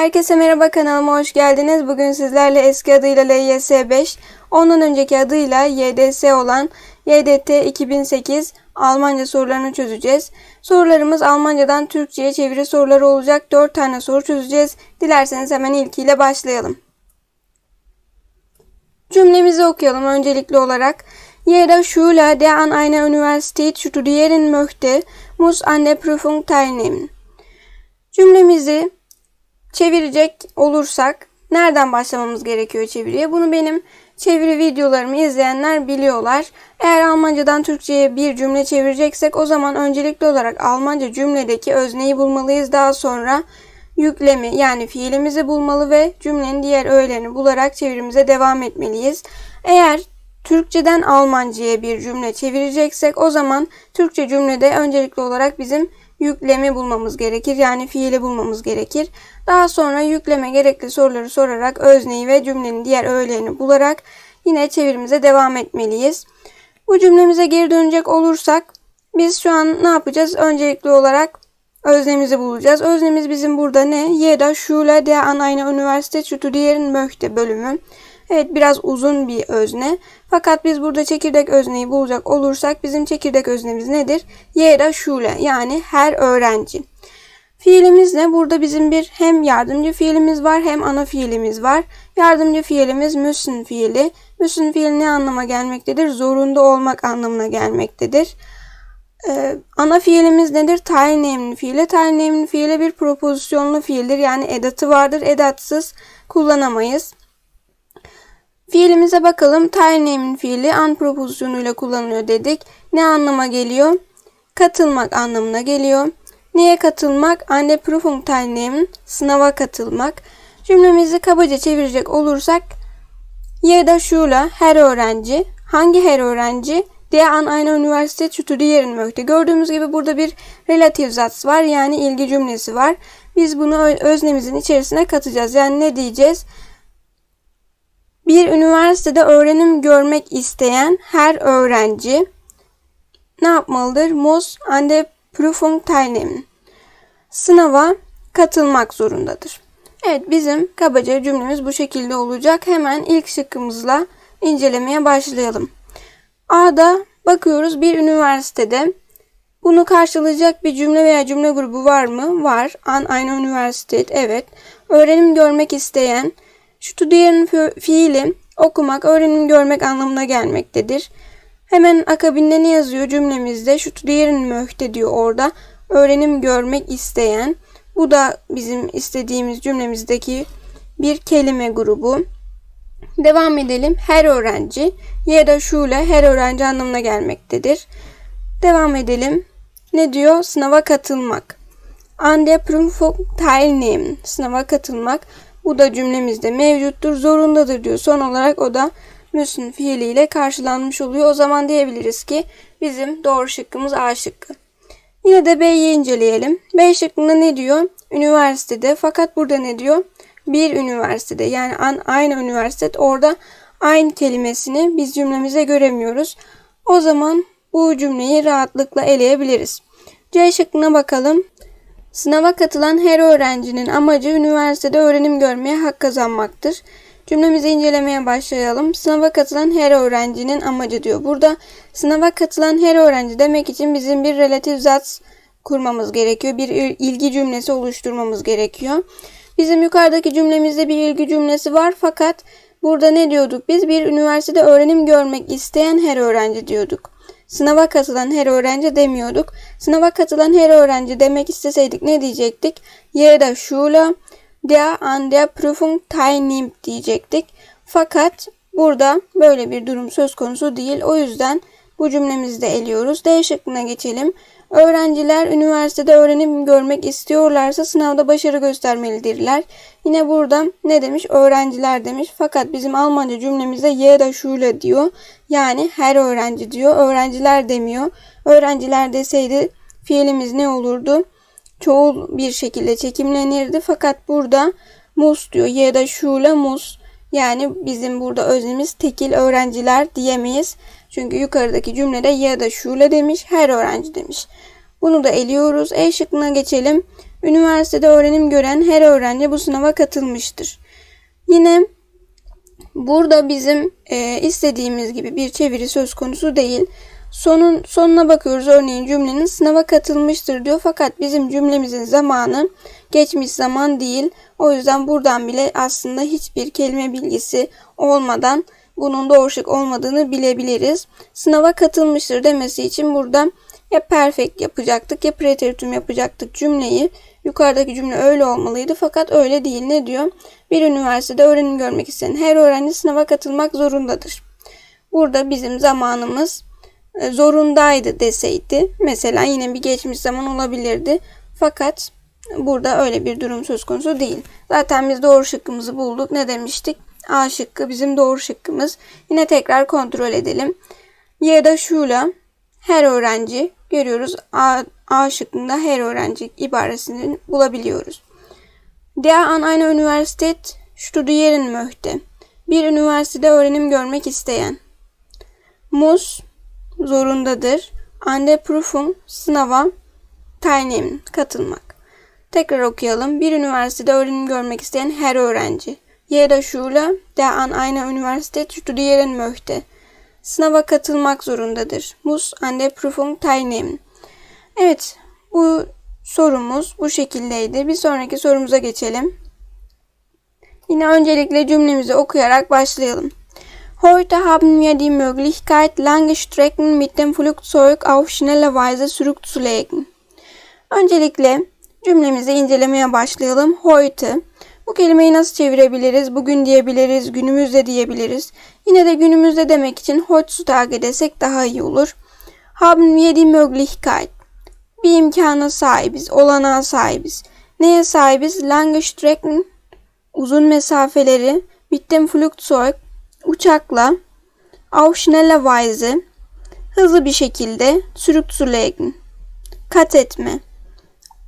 Herkese merhaba kanalıma hoş geldiniz. Bugün sizlerle eski adıyla LYS 5, ondan önceki adıyla YDS olan YDT 2008 Almanca sorularını çözeceğiz. Sorularımız Almancadan Türkçe'ye çeviri soruları olacak. 4 tane soru çözeceğiz. Dilerseniz hemen ilkiyle başlayalım. Cümlemizi okuyalım öncelikli olarak. Jeder Schüler, der an einer Universität studieren möchte, muss an der Prüfung teilnehmen. Cümlemizi çevirecek olursak nereden başlamamız gerekiyor çeviriye? Bunu benim çeviri videolarımı izleyenler biliyorlar. Eğer Almancadan Türkçe'ye bir cümle çevireceksek o zaman öncelikli olarak Almanca cümledeki özneyi bulmalıyız. Daha sonra yüklemi yani fiilimizi bulmalı ve cümlenin diğer öğelerini bularak çevirimize devam etmeliyiz. Eğer Türkçeden Almanca'ya bir cümle çevireceksek o zaman Türkçe cümlede öncelikli olarak bizim yüklemi bulmamız gerekir. Yani fiili bulmamız gerekir. Daha sonra yükleme gerekli soruları sorarak özneyi ve cümlenin diğer öğelerini bularak yine çevirimize devam etmeliyiz. Bu cümlemize geri dönecek olursak biz şu an ne yapacağız? Öncelikli olarak öznemizi bulacağız. Öznemiz bizim burada ne? Jeder Schüler der an einer Universität studieren möchte bölümü. Evet biraz uzun bir özne. Fakat biz burada çekirdek özneyi bulacak olursak bizim çekirdek öznemiz nedir? Jeder Schüler yani her öğrenci. Fiilimiz ne? Burada bizim bir hem yardımcı fiilimiz var hem ana fiilimiz var. Yardımcı fiilimiz müssen fiili. Müssen fiili ne anlama gelmektedir? Zorunda olmak anlamına gelmektedir. Ee, ana fiilimiz nedir? Teilnehmen fiili. Teilnehmen fiili bir propozisyonlu fiildir. Yani edatı vardır. Edatsız kullanamayız. Fiilimize bakalım. Teilnehmen fiili an propozisyonuyla kullanılıyor dedik. Ne anlama geliyor? Katılmak anlamına geliyor. Neye katılmak? An der Prüfung teilnehmen. Sınava katılmak. Cümlemizi kabaca çevirecek olursak Jeder Schüler her öğrenci. Hangi her öğrenci? Der an einer Universität studieren möchte. Gördüğümüz gibi burada bir relativ zats var. Yani ilgi cümlesi var. Biz bunu öznemizin içerisine katacağız. Yani ne diyeceğiz? Bir üniversitede öğrenim görmek isteyen her öğrenci ne yapmalıdır? Muss an Prüfung teilnehmen. Sınava katılmak zorundadır. Evet bizim kabaca cümlemiz bu şekilde olacak. Hemen ilk şıkkımızla incelemeye başlayalım. A'da bakıyoruz bir üniversitede bunu karşılayacak bir cümle veya cümle grubu var mı? Var. An aynı üniversite. Evet. Öğrenim görmek isteyen studieren fiili okumak, öğrenim görmek anlamına gelmektedir. Hemen akabinde ne yazıyor cümlemizde? Studieren möchte diyor orada. Öğrenim görmek isteyen. Bu da bizim istediğimiz cümlemizdeki bir kelime grubu. Devam edelim. Her öğrenci ya da şule her öğrenci anlamına gelmektedir. Devam edelim. Ne diyor? Sınava katılmak. An der Prüfung teilnehmen. Sınava katılmak. Bu da cümlemizde mevcuttur, zorundadır diyor. Son olarak o da müsün fiiliyle karşılanmış oluyor. O zaman diyebiliriz ki bizim doğru şıkkımız A şıkkı. Yine de B'yi inceleyelim. B şıkkında ne diyor? Üniversitede. Fakat burada ne diyor? Bir üniversitede. Yani an, aynı üniversite. Orada aynı kelimesini biz cümlemize göremiyoruz. O zaman bu cümleyi rahatlıkla eleyebiliriz. C şıkkına bakalım. Sınava katılan her öğrencinin amacı üniversitede öğrenim görmeye hak kazanmaktır. Cümlemizi incelemeye başlayalım. Sınava katılan her öğrencinin amacı diyor. Burada sınava katılan her öğrenci demek için bizim bir relatif zat kurmamız gerekiyor. Bir ilgi cümlesi oluşturmamız gerekiyor. Bizim yukarıdaki cümlemizde bir ilgi cümlesi var fakat burada ne diyorduk biz? Bir üniversitede öğrenim görmek isteyen her öğrenci diyorduk. Sınava katılan her öğrenci demiyorduk. Sınava katılan her öğrenci demek isteseydik ne diyecektik? Jeder Schüler, der an der Prüfung teilnimmt diyecektik. Fakat burada böyle bir durum söz konusu değil. O yüzden bu cümlemizi de eliyoruz. D şıkkına geçelim. Öğrenciler üniversitede öğrenim görmek istiyorlarsa sınavda başarı göstermelidirler. Yine burada ne demiş? Öğrenciler demiş. Fakat bizim Almanca cümlemizde da şule diyor. Yani her öğrenci diyor. Öğrenciler demiyor. Öğrenciler deseydi fiilimiz ne olurdu? Çoğul bir şekilde çekimlenirdi. Fakat burada mus diyor. Da şule mus. Yani bizim burada öznemiz tekil öğrenciler diyemeyiz. Çünkü yukarıdaki cümlede ya da şule demiş, her öğrenci demiş. Bunu da eliyoruz. E şıkkına geçelim. Üniversitede öğrenim gören her öğrenci bu sınava katılmıştır. Yine burada bizim e, istediğimiz gibi bir çeviri söz konusu değil. Sonun sonuna bakıyoruz örneğin cümlenin sınava katılmıştır diyor fakat bizim cümlemizin zamanı geçmiş zaman değil. O yüzden buradan bile aslında hiçbir kelime bilgisi olmadan bunun doğru olmadığını bilebiliriz. Sınava katılmıştır demesi için burada ya perfect yapacaktık ya preteritum yapacaktık cümleyi. Yukarıdaki cümle öyle olmalıydı fakat öyle değil. Ne diyor? Bir üniversitede öğrenim görmek isteyen her öğrenci sınava katılmak zorundadır. Burada bizim zamanımız e, zorundaydı deseydi mesela yine bir geçmiş zaman olabilirdi. Fakat burada öyle bir durum söz konusu değil. Zaten biz doğru şıkkımızı bulduk. Ne demiştik? A şıkkı bizim doğru şıkkımız. Yine tekrar kontrol edelim. Ya da şuyla her öğrenci görüyoruz. A, A şıkkında her öğrenci ibaresini bulabiliyoruz. Der an einer Universität studieren möchte. Bir üniversitede öğrenim görmek isteyen. Muss zorundadır. An der Prüfung sınava teilnehmen katılmak. Tekrar okuyalım. Bir üniversitede öğrenim görmek isteyen her öğrenci. Jeder Schüler, der an einer Universität studieren möchte. Sınava katılmak zorundadır. Muss an der Prüfung teilnehmen. Evet, bu sorumuz bu şekildeydi. Bir sonraki sorumuza geçelim. Yine öncelikle cümlemizi okuyarak başlayalım. Heute haben wir die Möglichkeit, lange Strecken mit dem Flugzeug auf schnelle Weise zurückzulegen. Öncelikle cümlemizi incelemeye başlayalım. Heute bu kelimeyi nasıl çevirebiliriz? Bugün diyebiliriz, günümüzde diyebiliriz. Yine de günümüzde demek için heutzutage desek daha iyi olur. Haben wir die Möglichkeit. Bir imkana sahibiz, olanağa sahibiz. Neye sahibiz? Lange Strecken, uzun mesafeleri, mit dem Flugzeug, uçakla, auf schnelle Weise, hızlı bir şekilde, zurückzulegen, kat etme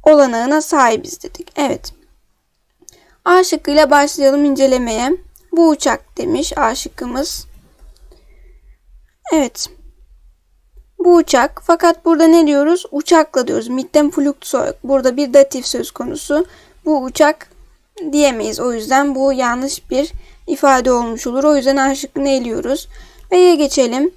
olanağına sahibiz dedik. Evet. A şıkkıyla başlayalım incelemeye. Bu uçak demiş A şıkkımız. Evet. Bu uçak fakat burada ne diyoruz? Uçakla diyoruz. Mitten Flugzeug. Burada bir datif söz konusu. Bu uçak diyemeyiz. O yüzden bu yanlış bir ifade olmuş olur. O yüzden A şıkkını eliyoruz. B'ye geçelim.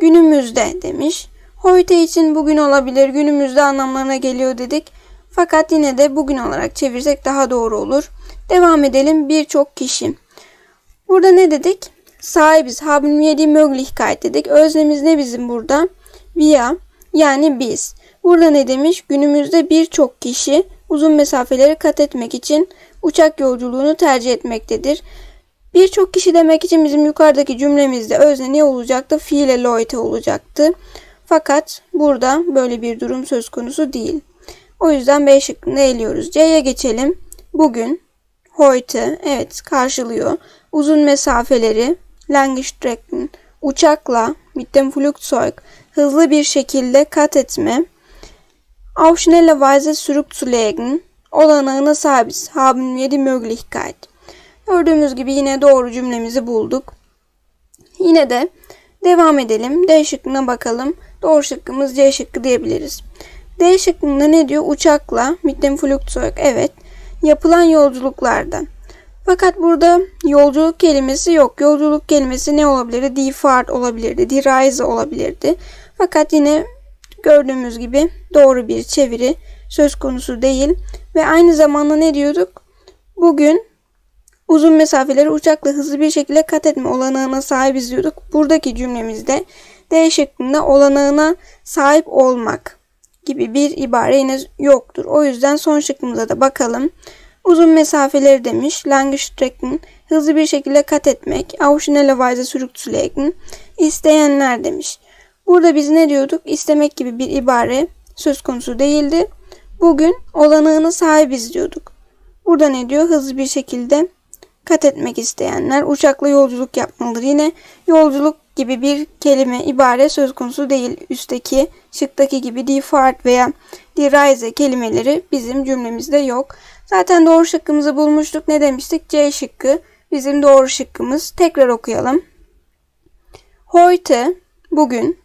Günümüzde demiş. Heute için bugün olabilir. Günümüzde anlamlarına geliyor dedik. Fakat yine de bugün olarak çevirsek daha doğru olur. Devam edelim. Birçok kişi. Burada ne dedik? Sahibiz. Haben wir die Möglichkeit dedik. Öznemiz ne bizim burada? Wir yani biz. Burada ne demiş? Günümüzde birçok kişi uzun mesafeleri kat etmek için uçak yolculuğunu tercih etmektedir. Birçok kişi demek için bizim yukarıdaki cümlemizde özne ne olacaktı? Fiile loite olacaktı. Fakat burada böyle bir durum söz konusu değil. O yüzden B şıkkını eliyoruz. C'ye geçelim. Bugün heute evet karşılıyor. Uzun mesafeleri lange Strecken uçakla mit dem Flugzeug hızlı bir şekilde kat etme. Auf schnelle Weise zurückzulegen olanağına sahibiz. Haben wir die Möglichkeit. Gördüğümüz gibi yine doğru cümlemizi bulduk. Yine de devam edelim. D şıkkına bakalım. Doğru şıkkımız C şıkkı diyebiliriz. D şıkkında ne diyor? Uçakla mit dem Flugzeug. Evet. Yapılan yolculuklarda. Fakat burada yolculuk kelimesi yok. Yolculuk kelimesi ne olabilirdi? Die Fahrt olabilirdi. Die Reise olabilirdi. Fakat yine gördüğümüz gibi doğru bir çeviri söz konusu değil. Ve aynı zamanda ne diyorduk? Bugün uzun mesafeleri uçakla hızlı bir şekilde kat etme olanağına sahibiz diyorduk. Buradaki cümlemizde D şeklinde olanağına sahip olmak gibi bir ibare yine yoktur. O yüzden son şıkkımıza da bakalım. Uzun mesafeleri demiş. Lange Strecken hızlı bir şekilde kat etmek. Auf schnelle Weise zurückzulegen. İsteyenler demiş. Burada biz ne diyorduk? İstemek gibi bir ibare söz konusu değildi. Bugün olanağını sahibiz diyorduk. Burada ne diyor? Hızlı bir şekilde kat etmek isteyenler uçakla yolculuk yapmalıdır. Yine yolculuk gibi bir kelime, ibare söz konusu değil. Üstteki, şıktaki gibi die veya die kelimeleri bizim cümlemizde yok. Zaten doğru şıkkımızı bulmuştuk. Ne demiştik? C şıkkı bizim doğru şıkkımız. Tekrar okuyalım. Heute, bugün,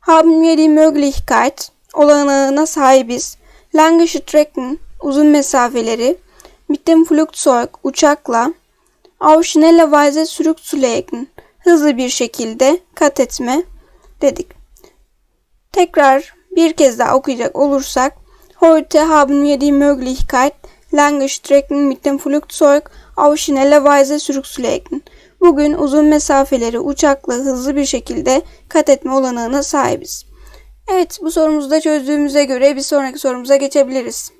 haben wir die Möglichkeit, olanağına sahibiz. Lange Strecken, uzun mesafeleri mit dem Flugzeug uçakla auf schnelle Weise zurückzulegen hızlı bir şekilde kat etme dedik. Tekrar bir kez daha okuyacak olursak Heute haben wir die Möglichkeit, lange Strecken mit dem Flugzeug auf schnelle Weise zurückzulegen. Bugün uzun mesafeleri uçakla hızlı bir şekilde kat etme olanağına sahibiz. Evet bu sorumuzu da çözdüğümüze göre bir sonraki sorumuza geçebiliriz.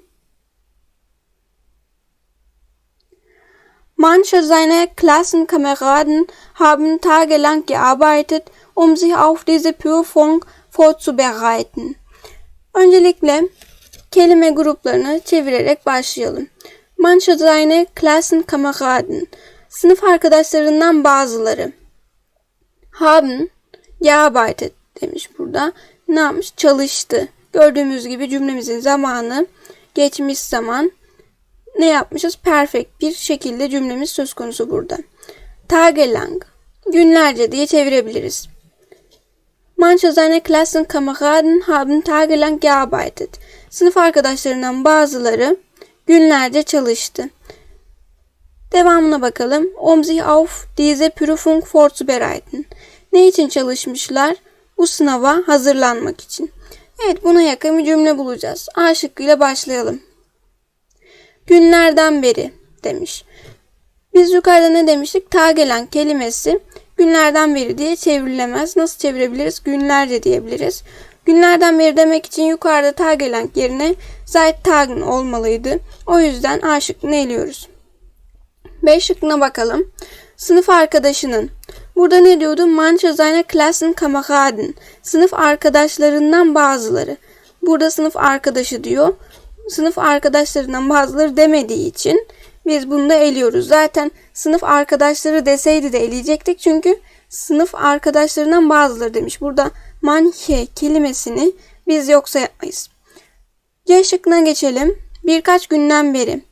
Manche seiner Klassenkameraden haben tagelang gearbeitet, um sich auf diese Prüfung vorzubereiten. Öncelikle kelime gruplarını çevirerek başlayalım. Manche seine Klassenkameraden sınıf arkadaşlarından bazıları haben gearbeitet demiş burada. Ne yapmış? Çalıştı. Gördüğümüz gibi cümlemizin zamanı geçmiş zaman ne yapmışız? Perfect bir şekilde cümlemiz söz konusu burada. Tagelang günlerce diye çevirebiliriz. Manche seiner Klassenkameraden haben tagelang gearbeitet. Sınıf arkadaşlarından bazıları günlerce çalıştı. Devamına bakalım. Um sich auf diese Prüfung vorzubereiten. Ne için çalışmışlar? Bu sınava hazırlanmak için. Evet buna yakın bir cümle bulacağız. A şıkkıyla başlayalım. Günlerden beri demiş. Biz yukarıda ne demiştik? Ta gelen kelimesi günlerden beri diye çevrilemez. Nasıl çevirebiliriz? Günlerce diyebiliriz. Günlerden beri demek için yukarıda ta gelen yerine seit Tagen olmalıydı. O yüzden A şıkkını eliyoruz. B şıkkına bakalım. Sınıf arkadaşının. Burada ne diyordu? Manche seiner Klassenkameraden. Sınıf arkadaşlarından bazıları. Burada sınıf arkadaşı diyor. Sınıf arkadaşlarından bazıları demediği için biz bunu da eliyoruz. Zaten sınıf arkadaşları deseydi de eleyecektik. Çünkü sınıf arkadaşlarından bazıları demiş. Burada manche kelimesini biz yoksa yapmayız. C şıkkına geçelim. Birkaç günden beri.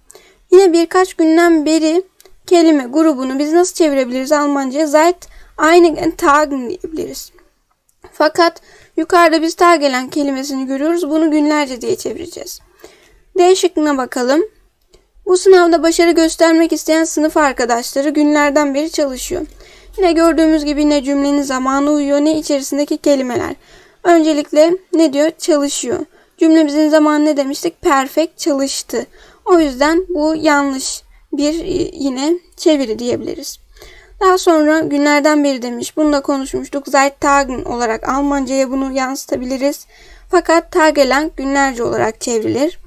Yine birkaç günden beri kelime grubunu biz nasıl çevirebiliriz Almanca'ya? Seit einigen Tagen diyebiliriz. Fakat yukarıda biz gelen kelimesini görüyoruz. Bunu günlerce diye çevireceğiz. D şıkkına bakalım. Bu sınavda başarı göstermek isteyen sınıf arkadaşları günlerden beri çalışıyor. Yine gördüğümüz gibi ne cümlenin zamanı uyuyor ne içerisindeki kelimeler. Öncelikle ne diyor? Çalışıyor. Cümlemizin zamanı ne demiştik? Perfect çalıştı. O yüzden bu yanlış bir yine çeviri diyebiliriz. Daha sonra günlerden beri demiş. Bunu da konuşmuştuk. Seit Tagen olarak Almanca'ya bunu yansıtabiliriz. Fakat Tagelang günlerce olarak çevrilir.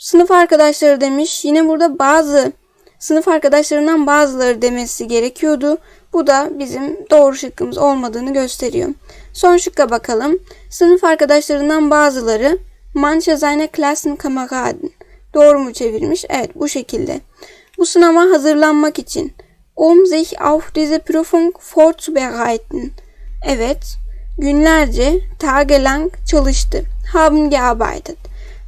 Sınıf arkadaşları demiş. Yine burada bazı sınıf arkadaşlarından bazıları demesi gerekiyordu. Bu da bizim doğru şıkkımız olmadığını gösteriyor. Son şıkka bakalım. Sınıf arkadaşlarından bazıları Manche seine Klassenkameraden. Doğru mu çevirmiş? Evet bu şekilde. Bu sınava hazırlanmak için um sich auf diese Prüfung vorzubereiten. Evet, günlerce tagelang çalıştı. Haben gearbeitet.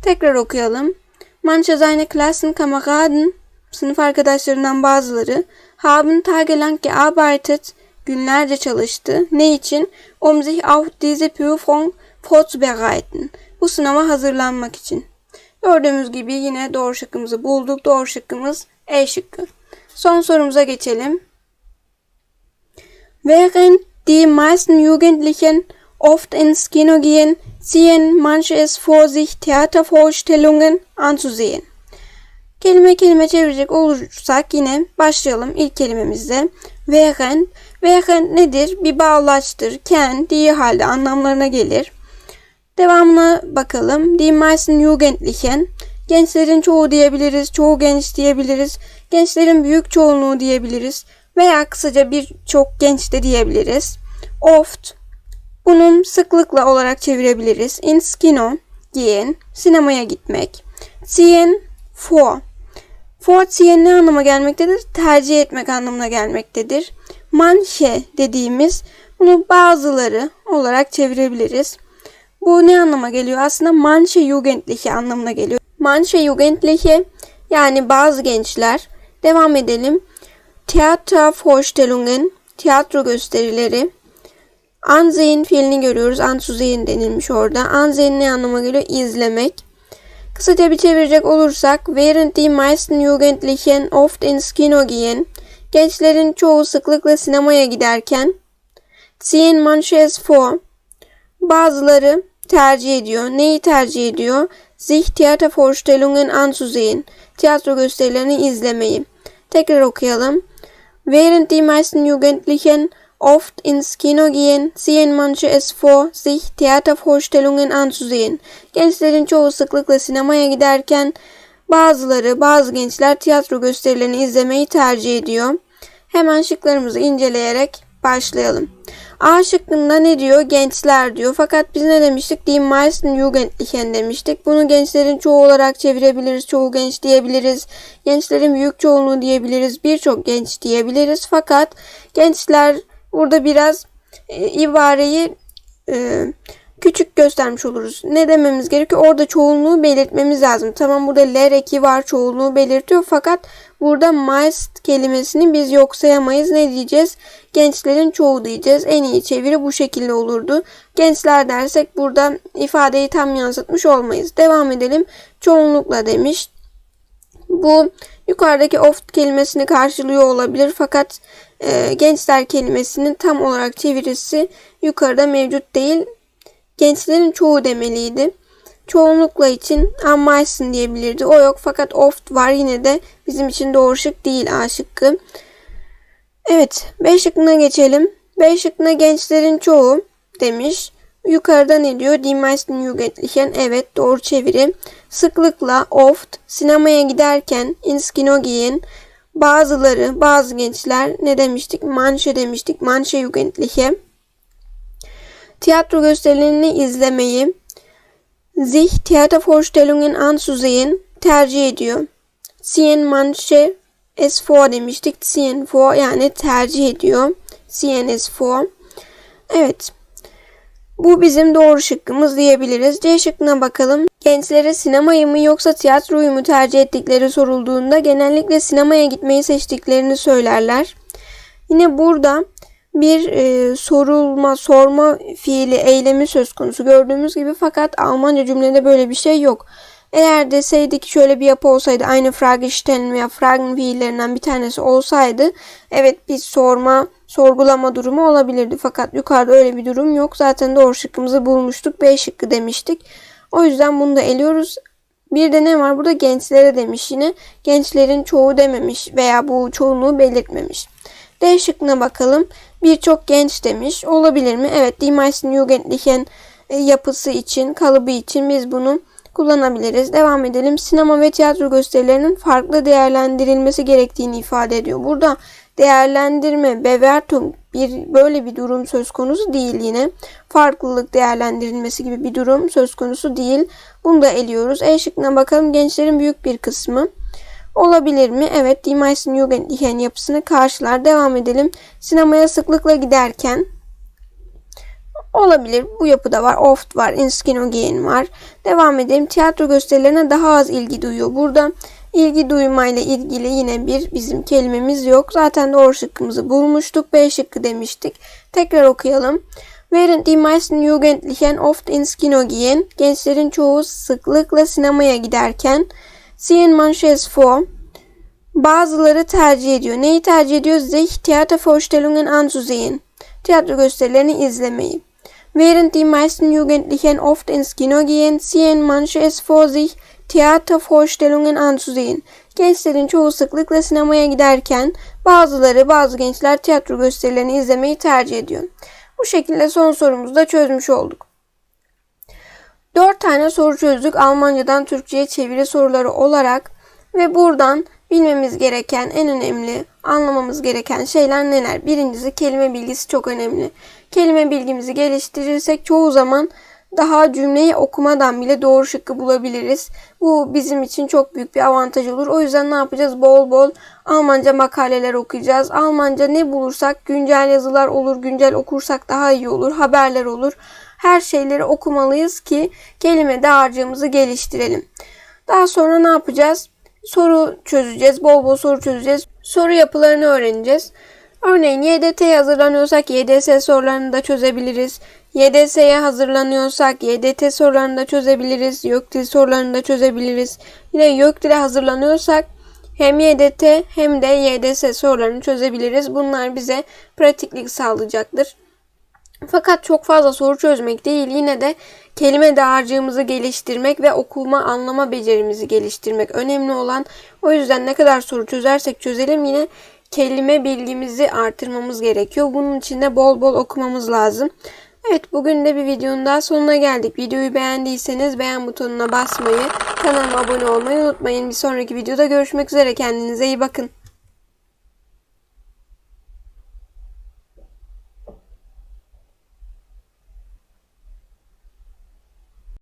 Tekrar okuyalım. Manche seine Klassenkameraden, sınıf arkadaşlarından bazıları, haben tagelang gearbeitet, günlerce çalıştı. Ne için? Um sich auf diese Prüfung vorzubereiten. Bu sınava hazırlanmak için. Gördüğümüz gibi yine doğru şıkkımızı bulduk. Doğru şıkkımız E şıkkı. Son sorumuza geçelim. Während die meisten Jugendlichen oft ins Kino gehen, ziehen manche es vor, sich Theatervorstellungen anzusehen. Kelime kelime çevirecek olursak yine başlayalım ilk kelimemizde. Während. Während nedir? Bir bağlaçtır. Ken, diye halde anlamlarına gelir. Devamına bakalım. Die meisten Jugendlichen. Gençlerin çoğu diyebiliriz. Çoğu genç diyebiliriz. Gençlerin büyük çoğunluğu diyebiliriz. Veya kısaca birçok genç de diyebiliriz. Oft. Bunun sıklıkla olarak çevirebiliriz. Ins Kino. Giyen. Sinemaya gitmek. Ziehen. For. For ziehen ne anlama gelmektedir? Tercih etmek anlamına gelmektedir. Manche dediğimiz bunu bazıları olarak çevirebiliriz. Bu ne anlama geliyor? Aslında manche Jugendliche anlamına geliyor. Manche Jugendliche yani bazı gençler. Devam edelim. Theatervorstellungen, tiyatro gösterileri. Ansehen fiilini görüyoruz. Anzusehen denilmiş orada. Ansehen ne anlama geliyor? İzlemek. Kısaca bir çevirecek olursak, während die meisten Jugendlichen oft ins Kino gehen, gençlerin çoğu sıklıkla sinemaya giderken, ziehen manche es vor, bazıları tercih ediyor. Neyi tercih ediyor? Sich Theatervorstellungen anzusehen, tiyatro gösterilerini izlemeyi. Tekrar okuyalım. Während die meisten Jugendlichen oft ins Kino gehen, ziehen manche es vor, sich Theatervorstellungen anzusehen. Gençlerin çoğu sıklıkla sinemaya giderken bazıları, bazı gençler tiyatro gösterilerini izlemeyi tercih ediyor. Hemen şıklarımızı inceleyerek başlayalım. A şıkkında ne diyor? Gençler diyor. Fakat biz ne demiştik? Die meisten Jugendlichen demiştik. Bunu gençlerin çoğu olarak çevirebiliriz. Çoğu genç diyebiliriz. Gençlerin büyük çoğunluğu diyebiliriz. Birçok genç diyebiliriz. Fakat gençler burada biraz e, ibareyi e, küçük göstermiş oluruz. Ne dememiz gerekiyor? Orada çoğunluğu belirtmemiz lazım. Tamam burada ler eki var çoğunluğu belirtiyor fakat burada meist kelimesini biz yok sayamayız. Ne diyeceğiz? Gençlerin çoğu diyeceğiz. En iyi çeviri bu şekilde olurdu. Gençler dersek burada ifadeyi tam yansıtmış olmayız. Devam edelim. Çoğunlukla demiş. Bu yukarıdaki oft kelimesini karşılıyor olabilir fakat e, gençler kelimesinin tam olarak çevirisi yukarıda mevcut değil gençlerin çoğu demeliydi. Çoğunlukla için ammaysın diyebilirdi. O yok fakat oft var yine de bizim için doğru şık değil A şıkkı. Evet B şıkkına geçelim. B şıkkına gençlerin çoğu demiş. Yukarıda ne diyor? Die meisten Jugendlichen. Evet doğru çeviri. Sıklıkla oft sinemaya giderken ins Kino gehen bazıları bazı gençler ne demiştik? Manche demiştik. Manche Jugendliche tiyatro gösterilerini izlemeyi, sich Theatervorstellungen anzusehen tercih ediyor. Ziehen manche es vor demiştik. Ziehen vor yani tercih ediyor. Ziehen es vor. Evet. Bu bizim doğru şıkkımız diyebiliriz. C şıkkına bakalım. Gençlere sinemayı mı yoksa tiyatroyu mu tercih ettikleri sorulduğunda genellikle sinemaya gitmeyi seçtiklerini söylerler. Yine burada bir e, sorulma, sorma fiili, eylemi söz konusu gördüğümüz gibi fakat Almanca cümlede böyle bir şey yok. Eğer deseydik şöyle bir yapı olsaydı aynı Frage stellen veya Fragen fiillerinden bir tanesi olsaydı evet bir sorma, sorgulama durumu olabilirdi. Fakat yukarıda öyle bir durum yok. Zaten doğru şıkkımızı bulmuştuk. B şıkkı demiştik. O yüzden bunu da eliyoruz. Bir de ne var? Burada gençlere demiş yine. Gençlerin çoğu dememiş veya bu çoğunluğu belirtmemiş. D şıkkına bakalım. Birçok genç demiş. Olabilir mi? Evet. Die meisten Jugendlichen e, yapısı için, kalıbı için biz bunu kullanabiliriz. Devam edelim. Sinema ve tiyatro gösterilerinin farklı değerlendirilmesi gerektiğini ifade ediyor. Burada değerlendirme, bewertung bir böyle bir durum söz konusu değil yine. Farklılık değerlendirilmesi gibi bir durum söz konusu değil. Bunu da eliyoruz. E şıkkına bakalım. Gençlerin büyük bir kısmı Olabilir mi? Evet, Die meisten Jugendlichen yapısını karşılar. Devam edelim. Sinemaya sıklıkla giderken olabilir. Bu yapıda var. Oft var. Inskinogen var. Devam edelim. Tiyatro gösterilerine daha az ilgi duyuyor. Burada ilgi duymayla ilgili yine bir bizim kelimemiz yok. Zaten doğru şıkkımızı bulmuştuk. B şıkkı demiştik. Tekrar okuyalım. Während die meisten Jugendlichen oft ins Kino gehen, gençlerin çoğu sıklıkla sinemaya giderken Ziehen manche es vor. Bazıları tercih ediyor. Neyi tercih ediyor? Sich Theatervorstellungen anzusehen. Tiyatro gösterilerini izlemeyi. Während die meisten Jugendlichen oft ins Kino gehen, ziehen manche es vor sich, Theatervorstellungen anzusehen. Gençlerin çoğu sıklıkla sinemaya giderken bazıları, bazı gençler tiyatro gösterilerini izlemeyi tercih ediyor. Bu şekilde son sorumuzu da çözmüş olduk. 4 tane soru çözdük Almancadan Türkçe'ye çeviri soruları olarak ve buradan bilmemiz gereken en önemli, anlamamız gereken şeyler neler? Birincisi kelime bilgisi çok önemli. Kelime bilgimizi geliştirirsek çoğu zaman daha cümleyi okumadan bile doğru şıkkı bulabiliriz. Bu bizim için çok büyük bir avantaj olur. O yüzden ne yapacağız? Bol bol Almanca makaleler okuyacağız. Almanca ne bulursak güncel yazılar olur, güncel okursak daha iyi olur, haberler olur her şeyleri okumalıyız ki kelime dağarcığımızı geliştirelim. Daha sonra ne yapacağız? Soru çözeceğiz. Bol bol soru çözeceğiz. Soru yapılarını öğreneceğiz. Örneğin YDT hazırlanıyorsak YDS sorularını da çözebiliriz. YDS'ye hazırlanıyorsak YDT sorularını da çözebiliriz. YÖKDİL sorularını da çözebiliriz. Yine YÖKDİL'e hazırlanıyorsak hem YDT hem de YDS sorularını çözebiliriz. Bunlar bize pratiklik sağlayacaktır. Fakat çok fazla soru çözmek değil yine de kelime dağarcığımızı geliştirmek ve okuma anlama becerimizi geliştirmek önemli olan. O yüzden ne kadar soru çözersek çözelim yine kelime bilgimizi artırmamız gerekiyor. Bunun için de bol bol okumamız lazım. Evet bugün de bir videonun daha sonuna geldik. Videoyu beğendiyseniz beğen butonuna basmayı, kanalıma abone olmayı unutmayın. Bir sonraki videoda görüşmek üzere. Kendinize iyi bakın.